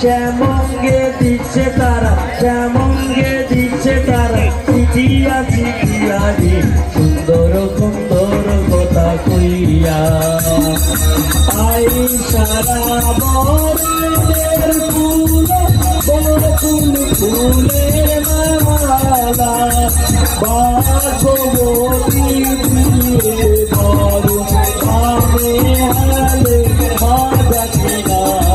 শ্যামঙ্গে দিচ্ছে তারা শ্যামঙ্গে দিচ্ছে তারা চিঠিয়া চিঠিয়া রে সুন্দর সুন্দর কথা কইয়া আই সারা বরের ফুল, বড় ফুল, ফুলের মালা বাগবতী